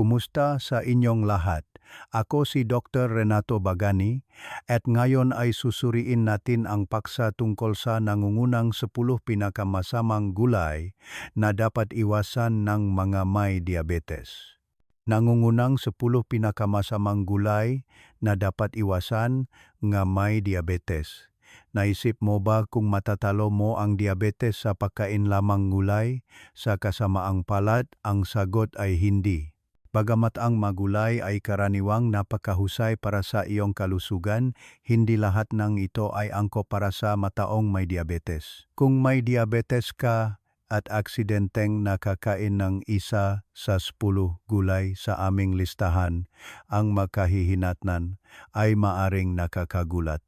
Kumusta sa inyong lahat? Ako si Dr. Renato Bagani at ngayon ay susuriin natin ang paksa tungkol sa nangungunang 10 pinakamasamang gulay na dapat iwasan ng mga may diabetes. Nangungunang 10 pinakamasamang gulay na dapat iwasan nga may diabetes. Naisip mo ba kung matatalo mo ang diabetes sa pagkain lamang gulay? Sa kasamaang palad, ang sagot ay hindi. Bagamat ang magulay ay karaniwang napakahusay para sa iyong kalusugan, hindi lahat ng ito ay angko para sa mataong may diabetes. Kung may diabetes ka at aksidenteng nakakain ng isa sa 10 gulay sa aming listahan, ang makahihinatnan ay maaring nakakagulat.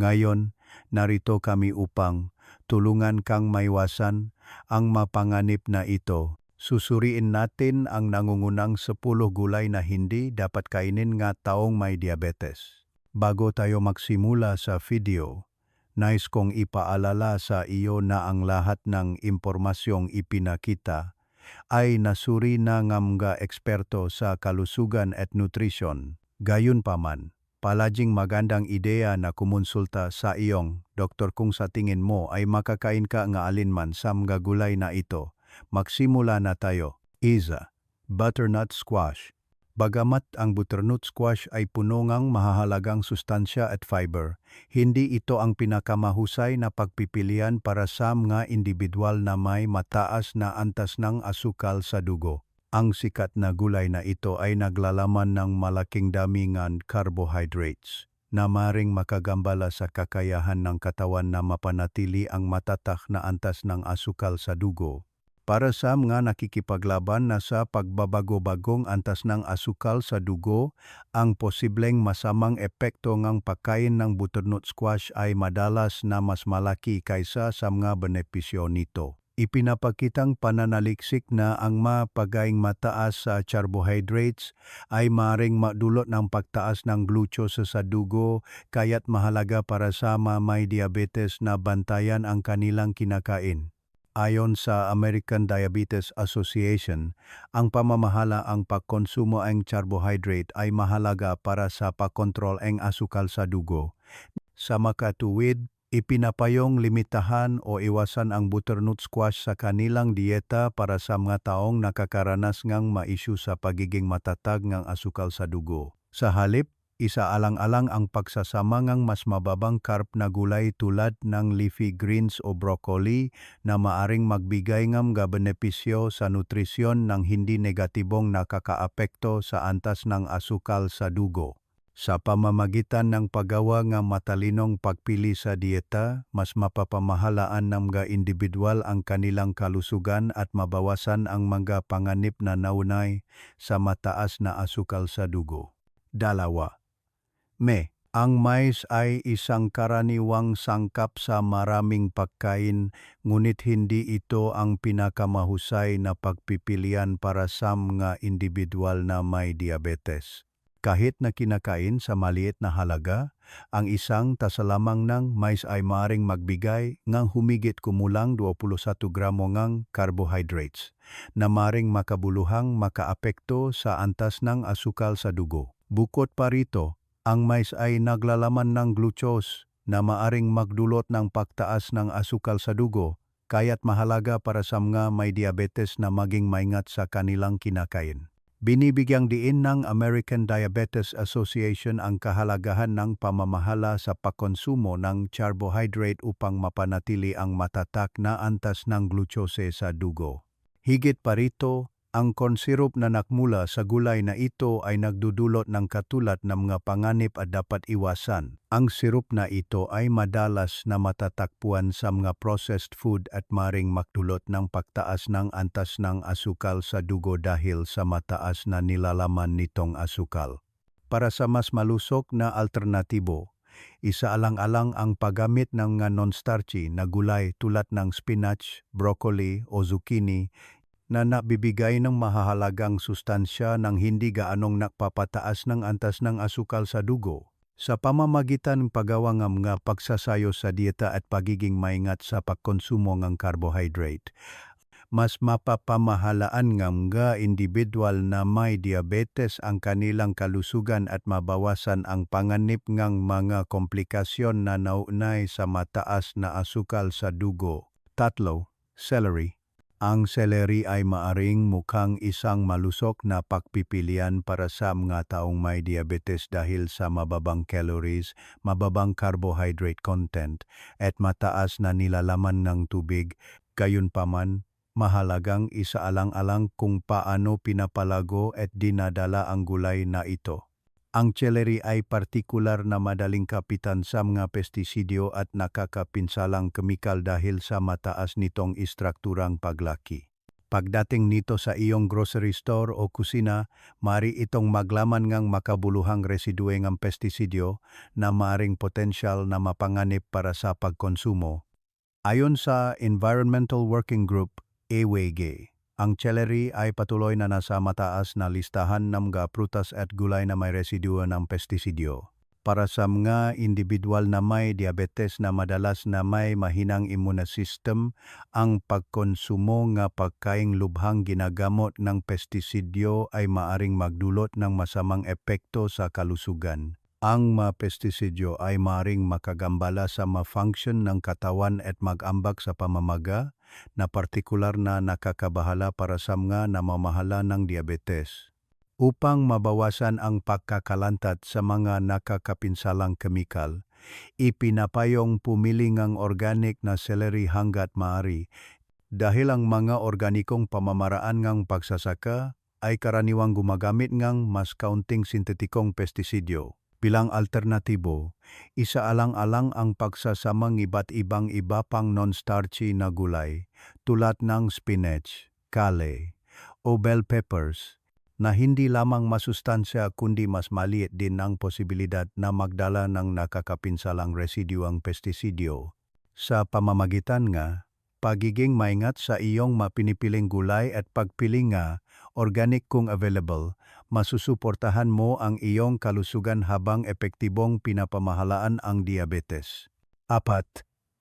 Ngayon, narito kami upang tulungan kang maiwasan ang mapanganib na ito. Susuriin natin ang nangungunang 10 gulay na hindi dapat kainin nga taong may diabetes. Bago tayo magsimula sa video, nais kong ipaalala sa iyo na ang lahat ng impormasyong ipinakita ay nasuri na ng mga eksperto sa kalusugan at nutrisyon. Gayunpaman, palaging magandang ideya na kumonsulta sa iyong doktor kung sa tingin mo ay makakain ka nga alinman sa mga gulay na ito. Magsimula na tayo. Isa, butternut squash. Bagamat ang butternut squash ay puno ngang mahahalagang sustansya at fiber, hindi ito ang pinakamahusay na pagpipilian para sa mga individual na may mataas na antas ng asukal sa dugo. Ang sikat na gulay na ito ay naglalaman ng malaking damingan carbohydrates na maring makagambala sa kakayahan ng katawan na mapanatili ang matatak na antas ng asukal sa dugo. Para sa mga nakikipaglaban na sa pagbabago-bagong antas ng asukal sa dugo, ang posibleng masamang epekto ng pagkain ng butternut squash ay madalas na mas malaki kaysa sa mga benepisyo nito. Ipinapakitang pananaliksik na ang mapagaing mataas sa carbohydrates ay maring madulot ng pagtaas ng glucose sa dugo kaya't mahalaga para sa mga may diabetes na bantayan ang kanilang kinakain. Ayon sa American Diabetes Association, ang pamamahala ang pagkonsumo ng carbohydrate ay mahalaga para sa pagkontrol ng asukal sa dugo. Sa makatuwid, ipinapayong limitahan o iwasan ang butternut squash sa kanilang dieta para sa mga taong nakakaranas ngang maisyu sa pagiging matatag ng asukal sa dugo. Sa halip, isaalang-alang ang pagsasama ng mas mababang carb na gulay tulad ng leafy greens o broccoli na maaring magbigay ng mga benepisyo sa nutrisyon ng hindi negatibong nakakaapekto sa antas ng asukal sa dugo. Sa pamamagitan ng paggawa ng matalinong pagpili sa dieta, mas mapapamahalaan ng mga individual ang kanilang kalusugan at mabawasan ang mga panganib na naunay sa mataas na asukal sa dugo. Dalawa. Me, ang mais ay isang karaniwang sangkap sa maraming pagkain, ngunit hindi ito ang pinakamahusay na pagpipilian para sa mga individual na may diabetes. Kahit na kinakain sa maliit na halaga, ang isang tasalamang ng mais ay maring magbigay ng humigit kumulang 21 gramo ng carbohydrates na maring makabuluhang makaapekto sa antas ng asukal sa dugo. Bukod pa rito, ang mais ay naglalaman ng glucose na maaring magdulot ng pagtaas ng asukal sa dugo, kaya't mahalaga para sa mga may diabetes na maging maingat sa kanilang kinakain. Binibigyang diin ng American Diabetes Association ang kahalagahan ng pamamahala sa pagkonsumo ng carbohydrate upang mapanatili ang matatak na antas ng glucose sa dugo. Higit pa rito, ang konsirup na nakmula sa gulay na ito ay nagdudulot ng katulad ng mga panganib at dapat iwasan. Ang sirup na ito ay madalas na matatakpuan sa mga processed food at maring magdulot ng pagtaas ng antas ng asukal sa dugo dahil sa mataas na nilalaman nitong asukal. Para sa mas malusok na alternatibo, isaalang-alang ang paggamit ng non-starchy na gulay tulad ng spinach, broccoli o zucchini na nabibigay ng mahahalagang sustansya ng hindi gaanong nakpapataas ng antas ng asukal sa dugo. Sa pamamagitan ng paggawa ng pagsasayo sa dieta at pagiging maingat sa pagkonsumo ng carbohydrate, mas mapapamahalaan nga mga individual na may diabetes ang kanilang kalusugan at mabawasan ang panganib ngang mga komplikasyon na naunay sa mataas na asukal sa dugo. Tatlo, celery. Ang celery ay maaring mukhang isang malusok na pagpipilian para sa mga taong may diabetes dahil sa mababang calories, mababang carbohydrate content, at mataas na nilalaman ng tubig. Gayunpaman, mahalagang isaalang-alang kung paano pinapalago at dinadala ang gulay na ito. Ang celery ay partikular na madaling kapitan sa mga pestisidyo at nakakapinsalang kemikal dahil sa mataas nitong istrukturang paglaki. Pagdating nito sa iyong grocery store o kusina, mari itong maglaman ngang makabuluhang residue ng pestisidyo na maring potensyal na mapanganib para sa pagkonsumo. Ayon sa Environmental Working Group, EWG, ang celery ay patuloy na nasa mataas na listahan ng mga prutas at gulay na may residuo ng pestisidyo. Para sa mga individual na may diabetes na madalas na may mahinang immune system, ang pagkonsumo nga pagkaing lubhang ginagamot ng pestisidyo ay maaring magdulot ng masamang epekto sa kalusugan. Ang mga pestisidyo ay maaring makagambala sa ma-function ng katawan at mag-ambag sa pamamaga na partikular na nakakabahala para sa mga namamahala ng diabetes. Upang mabawasan ang pagkakalantat sa mga nakakapinsalang kemikal, ipinapayong pumili ng organic na celery hanggat maaari dahil ang mga organikong pamamaraan ng pagsasaka ay karaniwang gumagamit ng mas kaunting sintetikong pestisidyo. Bilang alternatibo, isaalang-alang ang pagsasamang iba't ibang iba pang non-starchy na gulay tulad ng spinach, kale, o bell peppers na hindi lamang masustansya kundi mas maliit din ang posibilidad na magdala ng nakakapinsalang residuang pestisidyo. Sa pamamagitan nga, pagiging maingat sa iyong mapinipiling gulay at pagpili nga organic kung available, masusuportahan mo ang iyong kalusugan habang epektibong pinapamahalaan ang diabetes. Apat,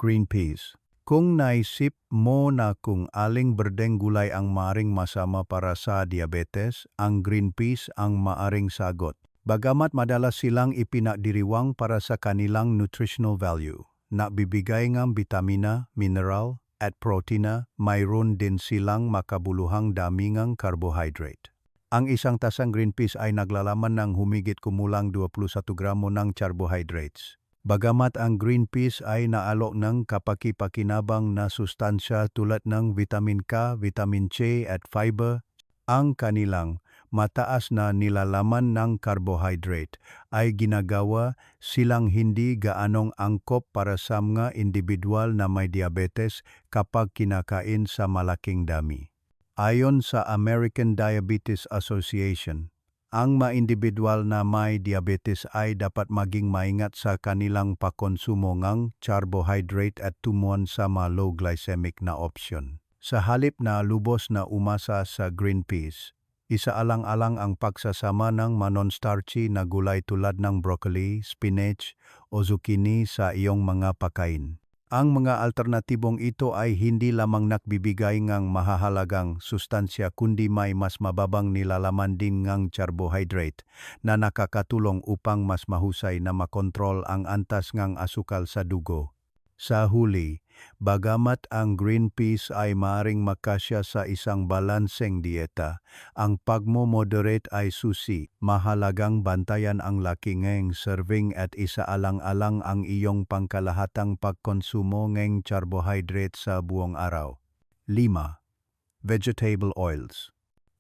green peas. Kung naisip mo na kung aling berdeng gulay ang maring masama para sa diabetes, ang green peas ang maaring sagot. Bagamat madalas silang ipinadiriwang para sa kanilang nutritional value, na bibigay ng bitamina, mineral, at protina, mayroon din silang makabuluhang damingang carbohydrate. Ang isang tasang green peas ay naglalaman ng humigit kumulang 21 gramo ng carbohydrates. Bagamat ang green peas ay naalok ng kapaki-pakinabang na sustansya tulad ng vitamin K, vitamin C at fiber, ang kanilang mataas na nilalaman ng carbohydrate ay ginagawa silang hindi gaanong angkop para sa mga individual na may diabetes kapag kinakain sa malaking dami. Ayon sa American Diabetes Association, ang mga individual na may diabetes ay dapat maging maingat sa kanilang pakonsumo ng carbohydrate at tumuan sa mga low glycemic na option. Sa halip na lubos na umasa sa green peas, isaalang-alang ang pagsasama ng manon-starchy na gulay tulad ng broccoli, spinach o zucchini sa iyong mga pakain. Ang mga alternatibong ito ay hindi lamang nakbibigay ng mahahalagang sustansya kundi may mas mababang nilalaman din ng carbohydrate na nakakatulong upang mas mahusay na makontrol ang antas ng asukal sa dugo. Sa huli, bagamat ang green peas ay maring makasya sa isang balanseng dieta, ang pagmo-moderate ay susi. Mahalagang bantayan ang laki ng serving at isaalang-alang ang iyong pangkalahatang pagkonsumo ng carbohydrate sa buong araw. 5. Vegetable oils.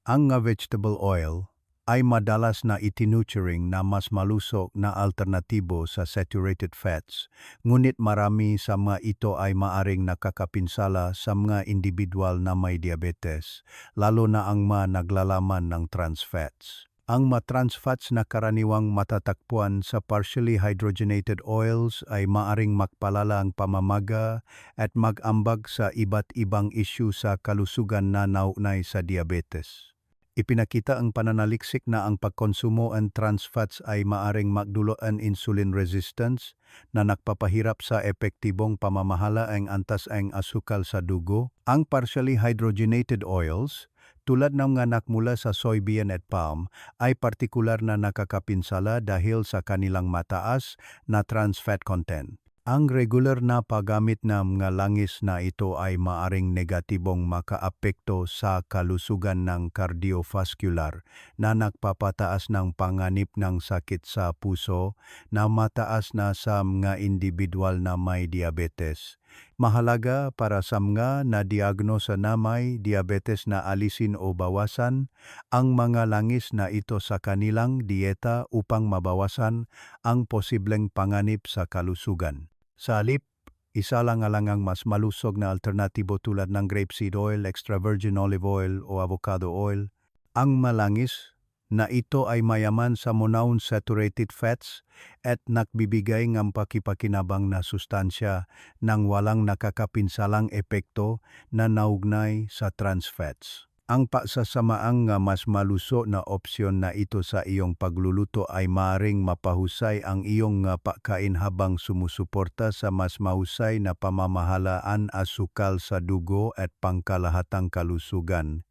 Ang nga vegetable oil ay madalas na itinuturing na mas malusog na alternatibo sa saturated fats, ngunit marami sa mga ito ay maaring nakakapinsala sa mga individual na may diabetes, lalo na ang mga naglalaman ng trans fats. Ang mga trans fats na karaniwang matatakpuan sa partially hydrogenated oils ay maaring magpalala ang pamamaga at mag-ambag sa iba't ibang isyu sa kalusugan na naunay sa diabetes. Ipinakita ang pananaliksik na ang pagkonsumo ng trans fats ay maaring magdulot ang insulin resistance na nagpapahirap sa epektibong pamamahala ang antas ang asukal sa dugo. Ang partially hydrogenated oils, tulad ng nga nakmula sa soybean at palm, ay partikular na nakakapinsala dahil sa kanilang mataas na trans fat content. Ang regular na paggamit ng mga langis na ito ay maaring negatibong makaapekto sa kalusugan ng cardiovascular na nagpapataas ng panganib ng sakit sa puso na mataas na sa mga individual na may diabetes. Mahalaga para sa mga na diagnosa na may diabetes na alisin o bawasan ang mga langis na ito sa kanilang dieta upang mabawasan ang posibleng panganib sa kalusugan. Sa halip, isa lang alangang mas malusog na alternatibo tulad ng grapeseed oil, extra virgin olive oil o avocado oil. Ang malangis na ito ay mayaman sa monounsaturated fats at nakbibigay ng pakipakinabang na sustansya ng walang nakakapinsalang epekto na naugnay sa trans fats. Ang pagsasamaang nga mas maluso na opsyon na ito sa iyong pagluluto ay maaring mapahusay ang iyong nga pagkain habang sumusuporta sa mas mahusay na pamamahalaan asukal sa dugo at pangkalahatang kalusugan.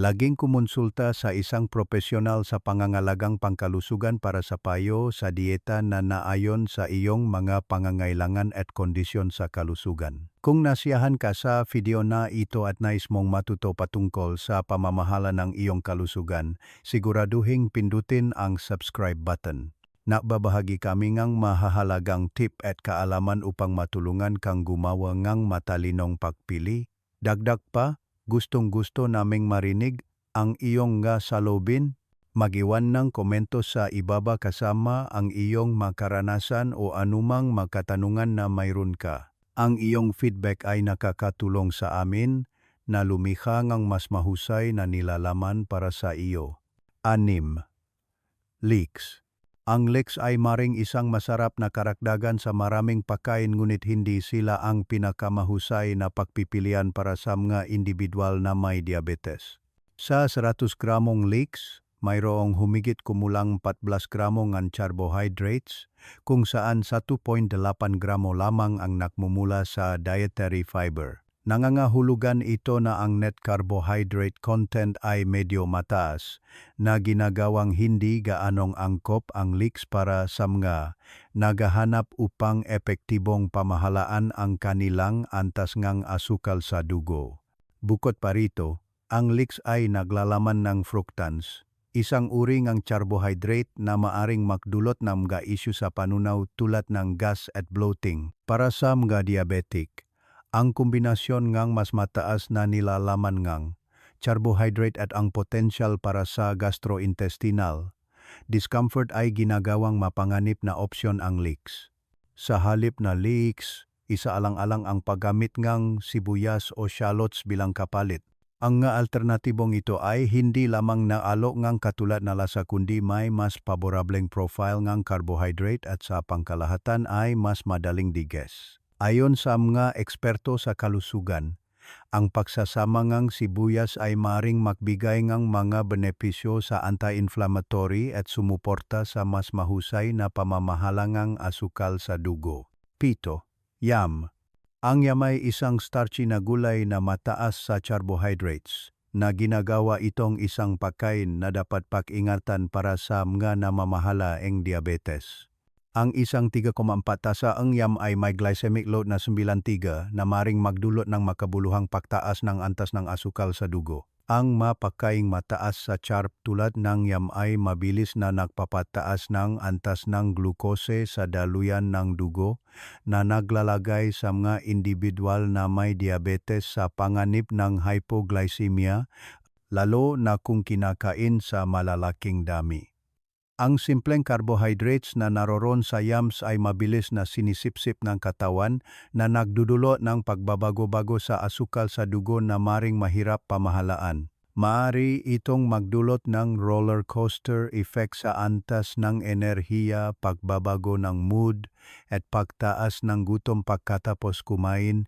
Laging kumonsulta sa isang profesional sa pangangalagang pangkalusugan para sa payo sa dieta na naayon sa iyong mga pangangailangan at kondisyon sa kalusugan. Kung nasiyahan ka sa video na ito at nais mong matuto patungkol sa pamamahala ng iyong kalusugan, siguraduhing pindutin ang subscribe button. Nakbabahagi kami ngang mahahalagang tip at kaalaman upang matulungan kang gumawa ngang matalinong pagpili. Dagdag pa, gustong-gusto naming marinig ang iyong nga salobin. Magiwan ng komento sa ibaba kasama ang iyong makaranasan o anumang makatanungan na mayroon ka. Ang iyong feedback ay nakakatulong sa amin na lumikha ng mas mahusay na nilalaman para sa iyo. Anim. Leaks. Ang leeks ay maring isang masarap na karakdagan sa maraming pagkain ngunit hindi sila ang pinakamahusay na pagpipilian para sa mga individual na may diabetes. Sa 100 gramong leeks, mayroong humigit kumulang 14 gramo ng carbohydrates kung saan 1.8 gramo lamang ang nakmumula sa dietary fiber. Nangangahulugan ito na ang net carbohydrate content ay medyo mataas na ginagawang hindi gaanong angkop ang leeks para sa mga nagahanap upang epektibong pamahalaan ang kanilang antas ngang asukal sa dugo. Bukod pa rito, ang leeks ay naglalaman ng fructans, isang uri ng carbohydrate na maaring magdulot ng mga isyu sa panunaw tulad ng gas at bloating para sa mga diabetic ang kombinasyon ngang mas mataas na nilalaman ngang carbohydrate at ang potential para sa gastrointestinal, discomfort ay ginagawang mapanganib na opsyon ang leeks. Sa halip na leeks, isaalang-alang ang paggamit ngang sibuyas o shallots bilang kapalit. Ang nga alternatibong ito ay hindi lamang naalo ngang katulad na lasa kundi may mas paborableng profile ngang carbohydrate at sa pangkalahatan ay mas madaling digest. Ayon sa mga eksperto sa kalusugan, ang pagsasama ngang sibuyas ay maring magbigay ngang mga benepisyo sa anti-inflammatory at sumuporta sa mas mahusay na pamamahalangang asukal sa dugo. Pito, yam. Ang yam ay isang starchy na gulay na mataas sa carbohydrates na ginagawa itong isang pagkain na dapat pag-ingatan para sa mga namamahala ang diabetes. Ang isang 3,4 tasa ang yam ay may glycemic load na 9.3 na maring magdulot ng makabuluhang pagtaas ng antas ng asukal sa dugo. Ang mapakaing mataas sa charp tulad ng yam ay mabilis na nagpapataas ng antas ng glukose sa daluyan ng dugo na naglalagay sa mga individual na may diabetes sa panganib ng hypoglycemia lalo na kung kinakain sa malalaking dami. Ang simpleng carbohydrates na naroron sa yams ay mabilis na sinisipsip ng katawan na nagdudulo ng pagbabago-bago sa asukal sa dugo na maring mahirap pamahalaan. Maari itong magdulot ng roller coaster effect sa antas ng enerhiya, pagbabago ng mood, at pagtaas ng gutom pagkatapos kumain,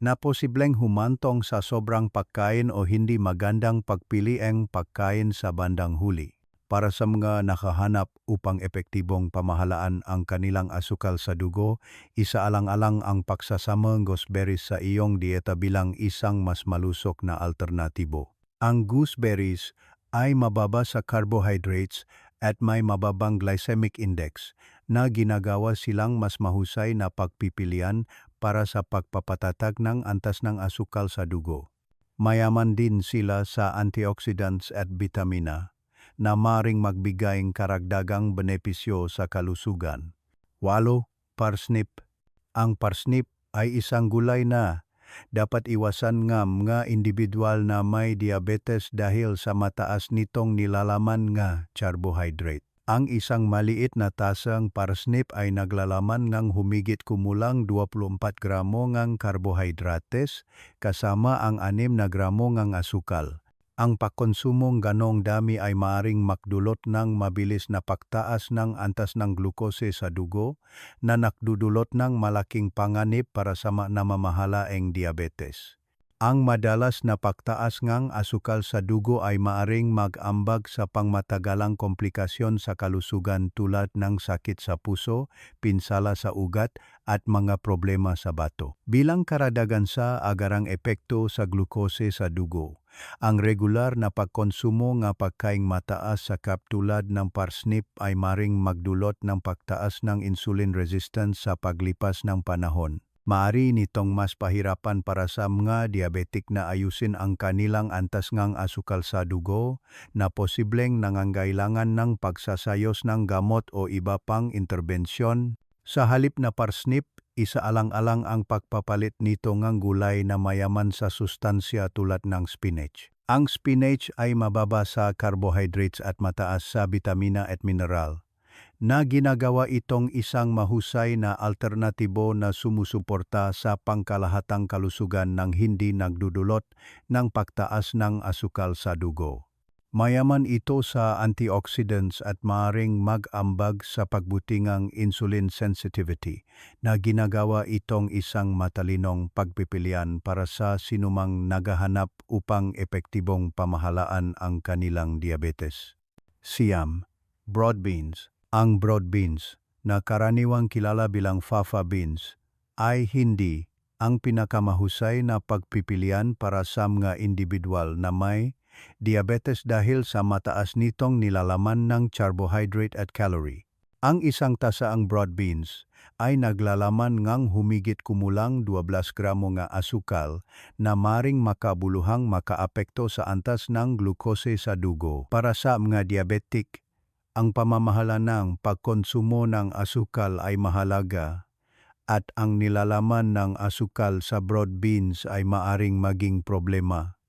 na posibleng humantong sa sobrang pagkain o hindi magandang pagpili ang pagkain sa bandang huli. Para sa mga nakahanap upang epektibong pamahalaan ang kanilang asukal sa dugo, isaalang-alang ang pagsasama ng gooseberries sa iyong dieta bilang isang mas malusok na alternatibo. Ang gooseberries ay mababa sa carbohydrates at may mababang glycemic index na ginagawa silang mas mahusay na pagpipilian para sa pagpapatatag ng antas ng asukal sa dugo. Mayaman din sila sa antioxidants at bitamina na maring magbigay ng karagdagang benepisyo sa kalusugan. 8. Parsnip Ang parsnip ay isang gulay na dapat iwasan nga mga individual na may diabetes dahil sa mataas nitong nilalaman nga carbohydrate. Ang isang maliit na tasang parsnip ay naglalaman ng humigit kumulang 24 gramo ng karbohidrates kasama ang 6 na gramo ng asukal. Ang pagkonsumong ganong dami ay maaring makdulot ng mabilis na pagtaas ng antas ng glukose sa dugo na nakdudulot ng malaking panganib para sa namamahalaeng diabetes. Ang madalas na pagtaas ng asukal sa dugo ay maaring mag-ambag sa pangmatagalang komplikasyon sa kalusugan tulad ng sakit sa puso, pinsala sa ugat at mga problema sa bato. Bilang karadagan sa agarang epekto sa glukose sa dugo, ang regular na pagkonsumo nga pagkaing mataas sa kap tulad ng parsnip ay maring magdulot ng pagtaas ng insulin resistance sa paglipas ng panahon. Maari nitong mas pahirapan para sa mga diabetic na ayusin ang kanilang antas ngang asukal sa dugo na posibleng nangangailangan ng pagsasayos ng gamot o iba pang interbensyon. Sa halip na parsnip, isaalang-alang ang pagpapalit nito ngang gulay na mayaman sa sustansya tulad ng spinach. Ang spinach ay mababa sa carbohydrates at mataas sa bitamina at mineral na ginagawa itong isang mahusay na alternatibo na sumusuporta sa pangkalahatang kalusugan ng hindi nagdudulot ng pagtaas ng asukal sa dugo. Mayaman ito sa antioxidants at maaring mag-ambag sa pagbutingang insulin sensitivity na ginagawa itong isang matalinong pagpipilian para sa sinumang nagahanap upang epektibong pamahalaan ang kanilang diabetes. Siam, broad beans, ang broad beans, na karaniwang kilala bilang fafa beans, ay hindi ang pinakamahusay na pagpipilian para sa mga individual na may diabetes dahil sa mataas nitong nilalaman ng carbohydrate at calorie. Ang isang tasaang broad beans ay naglalaman ngang humigit kumulang 12 gramo nga asukal na maring makabuluhang makaapekto sa antas ng glukose sa dugo. Para sa mga diabetic, ang pamamahala ng pagkonsumo ng asukal ay mahalaga at ang nilalaman ng asukal sa broad beans ay maaring maging problema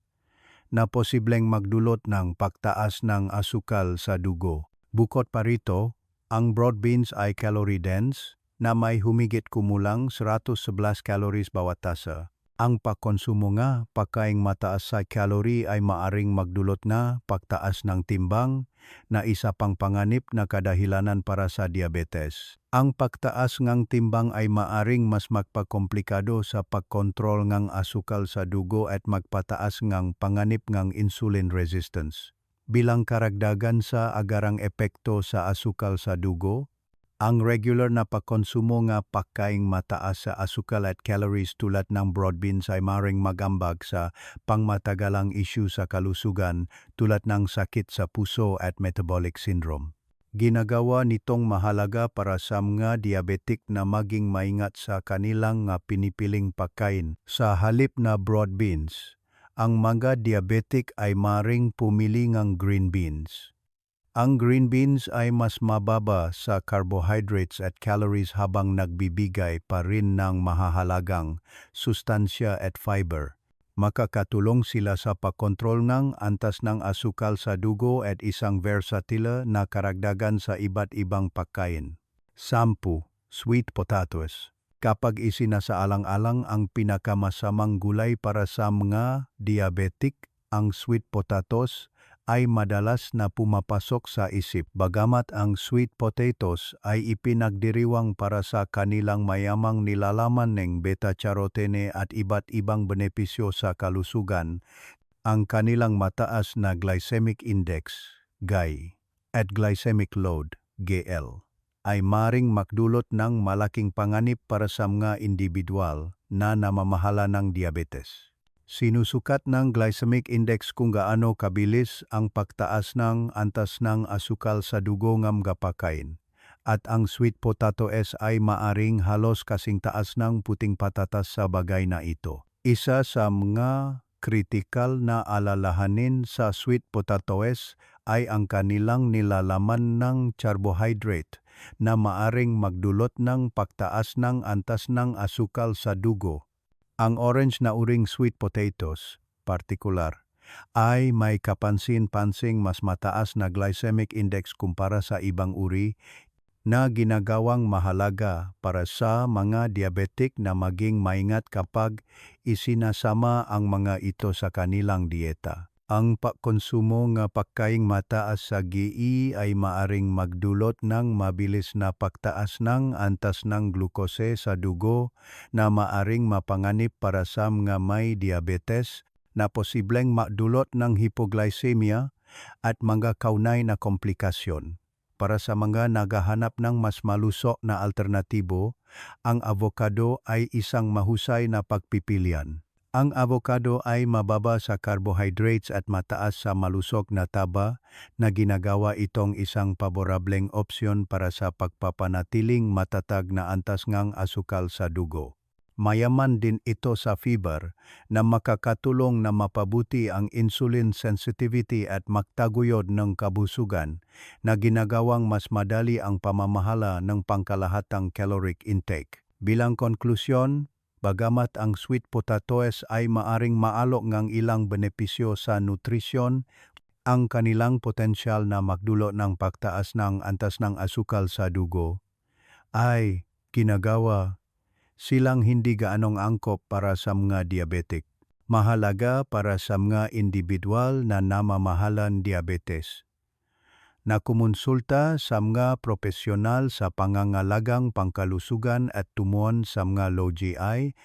na posibleng magdulot ng pagtaas ng asukal sa dugo. Bukod pa rito, ang broad beans ay calorie dense na may humigit kumulang 111 calories bawat tasa. Ang pagkonsumo nga pagkaing mataas sa calorie ay maaring magdulot na pagtaas ng timbang na isa pang panganib na kadahilanan para sa diabetes. Ang pagtaas ng timbang ay maaring mas magpakomplikado sa pagkontrol ng asukal sa dugo at magpataas ng panganib ng insulin resistance. Bilang karagdagan sa agarang epekto sa asukal sa dugo, ang regular na pagkonsumo nga pagkaing mataas sa asukal at calories tulad ng broad beans ay maring magambag sa pangmatagalang issue sa kalusugan tulad ng sakit sa puso at metabolic syndrome. Ginagawa nitong mahalaga para sa mga diabetic na maging maingat sa kanilang nga pinipiling pagkain. Sa halip na broad beans, ang mga diabetic ay maring pumili ng green beans ang green beans ay mas mababa sa carbohydrates at calories habang nagbibigay pa rin ng mahahalagang sustansya at fiber. Makakatulong sila sa pakontrol ng antas ng asukal sa dugo at isang versatile na karagdagan sa iba't ibang pagkain. Sampu, sweet potatoes. Kapag isinasaalang-alang ang pinakamasamang gulay para sa mga diabetic, ang sweet potatoes ay madalas na pumapasok sa isip bagamat ang sweet potatoes ay ipinagdiriwang para sa kanilang mayamang nilalaman ng beta-carotene at iba't ibang benepisyo sa kalusugan, ang kanilang mataas na glycemic index, GI, at glycemic load, GL, ay maring magdulot ng malaking panganib para sa mga individual na namamahala ng diabetes. Sinusukat ng glycemic index kung gaano kabilis ang pagtaas ng antas ng asukal sa dugo ng gapakain. At ang sweet potato S ay maaring halos kasing taas ng puting patatas sa bagay na ito. Isa sa mga kritikal na alalahanin sa sweet potato S ay ang kanilang nilalaman ng carbohydrate na maaring magdulot ng pagtaas ng antas ng asukal sa dugo ang orange na uring sweet potatoes, partikular, ay may kapansin-pansing mas mataas na glycemic index kumpara sa ibang uri na ginagawang mahalaga para sa mga diabetic na maging maingat kapag isinasama ang mga ito sa kanilang dieta. Ang pagkonsumo nga pagkaing mataas sa GI ay maaring magdulot ng mabilis na pagtaas ng antas ng glukose sa dugo na maaring mapanganib para sa mga may diabetes na posibleng magdulot ng hypoglycemia at mga kaunay na komplikasyon. Para sa mga naghahanap ng mas malusok na alternatibo, ang avocado ay isang mahusay na pagpipilian. Ang avocado ay mababa sa carbohydrates at mataas sa malusog na taba na ginagawa itong isang paborableng opsyon para sa pagpapanatiling matatag na antas ngang asukal sa dugo. Mayaman din ito sa fiber na makakatulong na mapabuti ang insulin sensitivity at magtaguyod ng kabusugan na ginagawang mas madali ang pamamahala ng pangkalahatang caloric intake. Bilang konklusyon, Bagamat ang sweet potatoes ay maaring maalok ngang ilang benepisyo sa nutrisyon, ang kanilang potensyal na magdulot ng pagtaas ng antas ng asukal sa dugo ay ginagawa silang hindi gaanong angkop para sa mga diabetic. Mahalaga para sa mga individual na namamahalan diabetes na kumonsulta sa mga profesional sa pangangalagang pangkalusugan at tumuon sa mga low GI,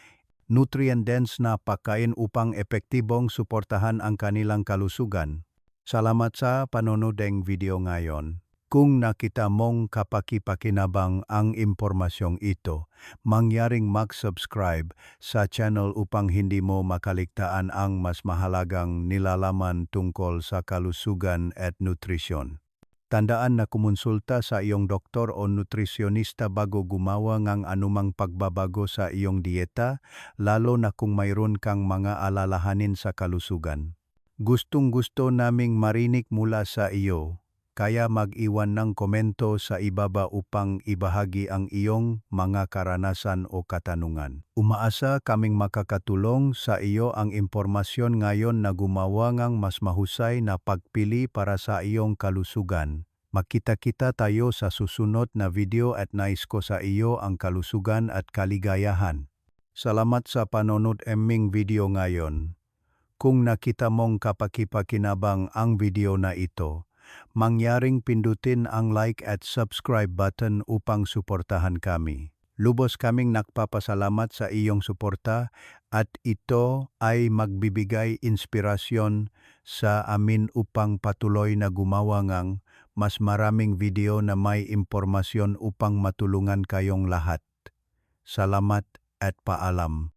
nutrient-dense na pagkain upang epektibong suportahan ang kanilang kalusugan. Salamat sa panonood ng video ngayon. Kung nakita mong kapakipakinabang ang impormasyong ito, mangyaring mag-subscribe sa channel upang hindi mo makaligtaan ang mas mahalagang nilalaman tungkol sa kalusugan at nutrisyon. Tandaan na kumonsulta sa iyong doktor o nutrisyonista bago gumawa ng anumang pagbabago sa iyong dieta, lalo na kung mayroon kang mga alalahanin sa kalusugan. Gustong gusto naming marinig mula sa iyo, kaya mag-iwan ng komento sa ibaba upang ibahagi ang iyong mga karanasan o katanungan. Umaasa kaming makakatulong sa iyo ang impormasyon ngayon na gumawa ng mas mahusay na pagpili para sa iyong kalusugan. Makita-kita tayo sa susunod na video at nais ko sa iyo ang kalusugan at kaligayahan. Salamat sa panonood emming video ngayon. Kung nakita mong kapakipakinabang ang video na ito, mangyaring pindutin ang like at subscribe button upang suportahan kami. Lubos kaming nagpapasalamat sa iyong suporta at ito ay magbibigay inspirasyon sa amin upang patuloy na gumawa ng mas maraming video na may impormasyon upang matulungan kayong lahat. Salamat at paalam.